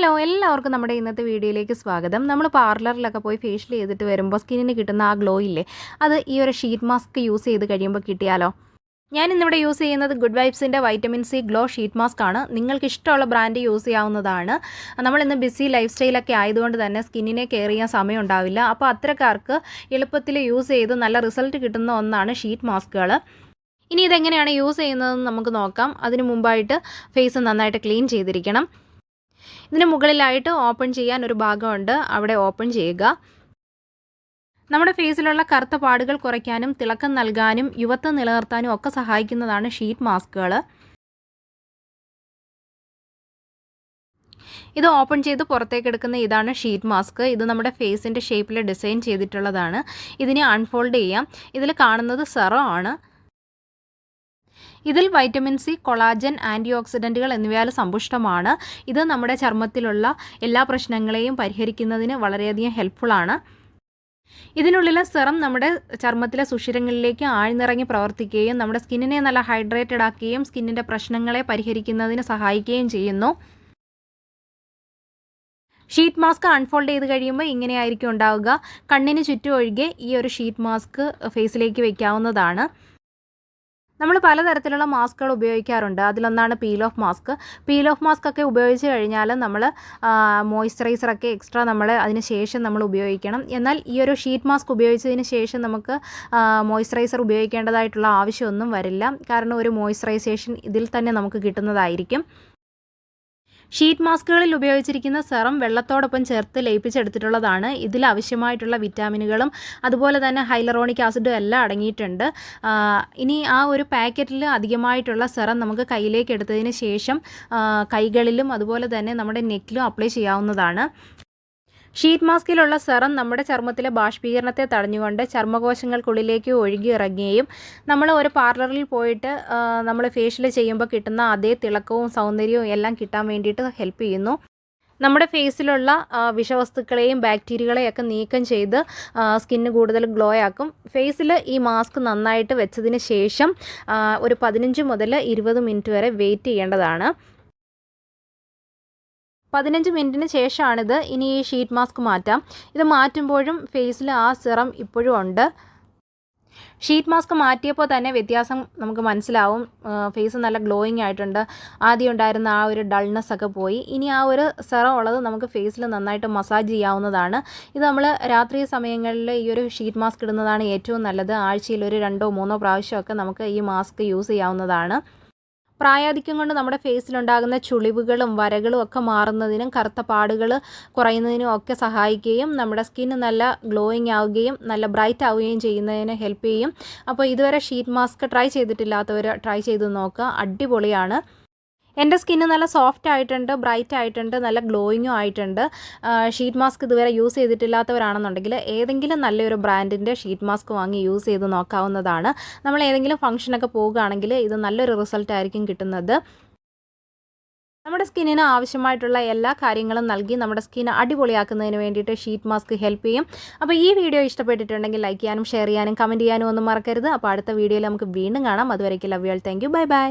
Hello എല്ലാവർക്കും നമ്മുടെ ഇന്നത്തെ വീഡിയോയിലേക്ക് സ്വാഗതം. നമ്മൾ പാർലറിലൊക്കെ പോയി ഫേഷ്യൽ ചെയ്തിട്ട് വരുമ്പോൾ സ്കിന്നിന് കിട്ടുന്ന ആ ഗ്ലോ ഇല്ലേ? അത് ഈ ഒരു ഷീറ്റ് മാസ്ക് യൂസ് ചെയ്ത് കഴിയുമ്പോൾ കിട്ടിയാലോ? ഞാൻ ഇന്നിവിടെ യൂസ് ചെയ്യുന്നത് good വൈബ്സിന്റെ vitamin C glow sheet mask ആണ്. നിങ്ങൾക്ക് ഇഷ്ടമുള്ള ബ്രാൻഡ് യൂസ് ചെയ്യാവുന്നതാണ്. നമ്മൾ ഇന്ന് ബിസി ലൈഫ് സ്റ്റൈലൊക്കെ ആയതുകൊണ്ട് തന്നെ സ്കിന്നിനെ കെയർ ചെയ്യാൻ സമയം ഉണ്ടാവില്ല. അപ്പോൾ അത്രക്കാർക്ക് എളുപ്പത്തിൽ യൂസ് ചെയ്ത് നല്ല റിസൾട്ട് കിട്ടുന്ന ഒന്നാണ് ഷീറ്റ് മാസ്കുകൾ ഇനി ഇതെങ്ങനെയാണ് യൂസ് ചെയ്യുന്നതെന്ന് നമുക്ക് നോക്കാം. അതിനു മുമ്പായിട്ട് ഫേസ് നന്നായിട്ട് ക്ലീൻ ചെയ്തിരിക്കണം. ഇതിന് മുകളിലായിട്ട് ഓപ്പൺ ചെയ്യാൻ ഒരു ഭാഗമുണ്ട്. അവിടെ ഓപ്പൺ ചെയ്യുക. നമ്മുടെ ഫേസിലുള്ള കറുത്ത പാടുകൾ കുറയ്ക്കാനും തിളക്കം നൽകാനും യുവത്വം നിലനിർത്താനും ഒക്കെ സഹായിക്കുന്നതാണ് ഷീറ്റ് മാസ്കുകൾ ഇത് ഓപ്പൺ ചെയ്ത് പുറത്തേക്ക് എടുക്കുന്ന ഇതാണ് ഷീറ്റ് മാസ്ക്. ഇത് നമ്മുടെ ഫേസിന്റെ ഷേപ്പിൽ ഡിസൈൻ ചെയ്തിട്ടുള്ളതാണ്. ഇതിനെ അൺഫോൾഡ് ചെയ്യാം. ഇതിൽ കാണുന്നത് സെറോ ആണ്. ഇതിൽ വൈറ്റമിൻ സി കൊളാജൻ ആന്റി ഓക്സിഡന്റുകൾ എന്നിവയാൽ സമ്പുഷ്ടമാണ്. ഇത് നമ്മുടെ ചർമ്മത്തിലുള്ള എല്ലാ പ്രശ്നങ്ങളെയും പരിഹരിക്കുന്നതിന് വളരെയധികം ഹെൽപ്ഫുള്ളാണ് ഇതിനുള്ളിലെ സെറം നമ്മുടെ ചർമ്മത്തിലെ സുഷിരങ്ങളിലേക്ക് ആഴ്ന്നിറങ്ങി പ്രവർത്തിക്കുകയും നമ്മുടെ സ്കിന്നിനെ നല്ല ഹൈഡ്രേറ്റഡ് ആക്കുകയും സ്കിന്നിന്റെ പ്രശ്നങ്ങളെ പരിഹരിക്കുന്നതിന് സഹായിക്കുകയും ചെയ്യുന്നു. ഷീറ്റ് മാസ്ക് അൺഫോൾഡ് ചെയ്ത് കഴിയുമ്പോൾ ഇങ്ങനെയായിരിക്കും ഉണ്ടാവുക. കണ്ണിന് ചുറ്റും ഒഴികെ ഈ ഒരു ഷീറ്റ് മാസ്ക് ഫേസിലേക്ക് വയ്ക്കാവുന്നതാണ് നമ്മൾ പലതരത്തിലുള്ള മാസ്കുകൾ ഉപയോഗിക്കാറുണ്ട്. അതിലൊന്നാണ് peel off mask peel off mask ഒക്കെ ഉപയോഗിച്ച് കഴിഞ്ഞാൽ നമ്മൾ മോയ്സ്ചറൈസറൊക്കെ എക്സ്ട്രാ നമ്മൾ അതിന് ശേഷം നമ്മൾ ഉപയോഗിക്കണം. എന്നാൽ ഈ ഒരു ഷീറ്റ് മാസ്ക് ഉപയോഗിച്ചതിന് ശേഷം നമുക്ക് മോയ്സ്ചറൈസർ ഉപയോഗിക്കേണ്ടതായിട്ടുള്ള ആവശ്യമൊന്നും വരില്ല. കാരണം ഒരു മോയ്സ്ചറൈസേഷൻ ഇതിൽ തന്നെ നമുക്ക് കിട്ടുന്നതായിരിക്കും. ഷീറ്റ് മാസ്കുകളിൽ ഉപയോഗിച്ചിരിക്കുന്ന സെറം വെള്ളത്തോടൊപ്പം ചേർത്ത് ലയിപ്പിച്ചെടുത്തിട്ടുള്ളതാണ്. ഇതിൽ ആവശ്യമായിട്ടുള്ള വിറ്റാമിനുകളും അതുപോലെ തന്നെ ഹൈലറോണിക് ആസിഡും എല്ലാം അടങ്ങിയിട്ടുണ്ട്. ഇനി ആ ഒരു പാക്കറ്റിൽ അധികമായിട്ടുള്ള സെറം നമുക്ക് കയ്യിലേക്ക് എടുത്തതിന് ശേഷം കൈകളിലും അതുപോലെ തന്നെ നമ്മുടെ നെക്കിലും അപ്ലൈ ചെയ്യാവുന്നതാണ്. ഷീറ്റ് മാസ്കിലുള്ള സെറം നമ്മുടെ ചർമ്മത്തിലെ ബാഷ്പീകരണത്തെ തടഞ്ഞുകൊണ്ട് ചർമ്മകോശങ്ങൾക്കുള്ളിലേക്ക് ഒഴുകി ഇറങ്ങുകയും നമ്മൾ ഒരു പാർലറിൽ പോയിട്ട് നമ്മൾ ഫേഷ്യൽ ചെയ്യുമ്പോൾ കിട്ടുന്ന അതേ തിളക്കവും സൗന്ദര്യവും എല്ലാം കിട്ടാൻ വേണ്ടിയിട്ട് ഹെൽപ്പ് ചെയ്യുന്നു. നമ്മുടെ ഫേസിലുള്ള വിഷവസ്തുക്കളെയും ബാക്ടീരിയകളെയും ഒക്കെ നീക്കം ചെയ്ത് സ്കിന്ന് കൂടുതൽ ഗ്ലോ ആക്കും. ഫേസിൽ ഈ മാസ്ക് നന്നായിട്ട് വെച്ചതിന് ശേഷം ഒരു പതിനഞ്ച് മുതൽ ഇരുപത് മിനിറ്റ് വരെ വെയിറ്റ് ചെയ്യേണ്ടതാണ്. പതിനഞ്ച് മിനിറ്റിന് ശേഷമാണിത് ഇനി ഈ ഷീറ്റ് മാസ്ക് മാറ്റാം. ഇത് മാറ്റുമ്പോഴും ഫേസിൽ ആ സിറം ഇപ്പോഴും ഉണ്ട്. ഷീറ്റ് മാസ്ക് മാറ്റിയപ്പോൾ തന്നെ വ്യത്യാസം നമുക്ക് മനസ്സിലാവും. ഫേസ് നല്ല ഗ്ലോയിങ് ആയിട്ടുണ്ട്. ആദ്യം ഉണ്ടായിരുന്ന ആ ഒരു ഡൾനെസ് ഒക്കെ പോയി. ഇനി ആ ഒരു സെറം ഉള്ളത് നമുക്ക് ഫേസിൽ നന്നായിട്ട് മസാജ് ചെയ്യാവുന്നതാണ്. ഇത് നമ്മൾ രാത്രി സമയങ്ങളിൽ ഈ ഒരു ഷീറ്റ് മാസ്ക് ഇടുന്നതാണ് ഏറ്റവും നല്ലത്. ആഴ്ചയിൽ ഒരു രണ്ടോ മൂന്നോ പ്രാവശ്യമൊക്കെ നമുക്ക് ഈ മാസ്ക് യൂസ് ചെയ്യാവുന്നതാണ്. പ്രായാധിക്യം കൊണ്ട് നമ്മുടെ ഫേസിലുണ്ടാകുന്ന ചുളിവുകളും വരകളും ഒക്കെ മാറുന്നതിനും കറുത്ത പാടുകൾ കുറയുന്നതിനും ഒക്കെ സഹായിക്കുകയും നമ്മുടെ സ്കിൻ നല്ല ഗ്ലോയിങ് ആവുകയും നല്ല ബ്രൈറ്റ് ആവുകയും ചെയ്യുന്നതിന് ഹെൽപ്പ് ചെയ്യും. അപ്പോൾ ഇതുവരെ ഷീറ്റ് മാസ്ക് ട്രൈ ചെയ്തിട്ടില്ലാത്തവർ ട്രൈ ചെയ്ത് നോക്കുക. അടിപൊളിയാണ്. എന്റെ സ്കിന്ന് നല്ല സോഫ്റ്റ് ആയിട്ടുണ്ട് ബ്രൈറ്റ് ആയിട്ടുണ്ട് നല്ല ഗ്ലോയിങ്ങും ആയിട്ടുണ്ട്. ഷീറ്റ് മാസ്ക് ഇതുവരെ യൂസ് ചെയ്തിട്ടില്ലാത്തവരാണെന്നുണ്ടെങ്കിൽ ഏതെങ്കിലും നല്ലൊരു ബ്രാൻഡിന്റെ ഷീറ്റ് മാസ്ക് വാങ്ങി യൂസ് ചെയ്ത് നോക്കാവുന്നതാണ്. നമ്മൾ ഏതെങ്കിലും ഫംഗ്ഷനൊക്കെ പോവുകയാണെങ്കിൽ ഇത് നല്ലൊരു റിസൾട്ട് ആയിരിക്കും കിട്ടുന്നത്. നമ്മുടെ സ്കിന്നിന് ആവശ്യമായിട്ടുള്ള എല്ലാ കാര്യങ്ങളും നൽകി നമ്മുടെ സ്കിൻ അടിപൊളിയാക്കുന്നതിന് വേണ്ടിയിട്ട് ഷീറ്റ് മാസ്ക് ഹെൽപ്പ് ചെയ്യും. അപ്പോൾ ഈ വീഡിയോ ഇഷ്ടപ്പെട്ടിട്ടുണ്ടെങ്കിൽ ലൈക്ക് ചെയ്യാനും ഷെയർ ചെയ്യാനും കമന്റ് ചെയ്യാനും ഒന്നും മറക്കരുത്. അപ്പോൾ അടുത്ത വീഡിയോയിൽ നമുക്ക് വീണ്ടും കാണാം. അതുവരേക്കും love you all thank you bye bye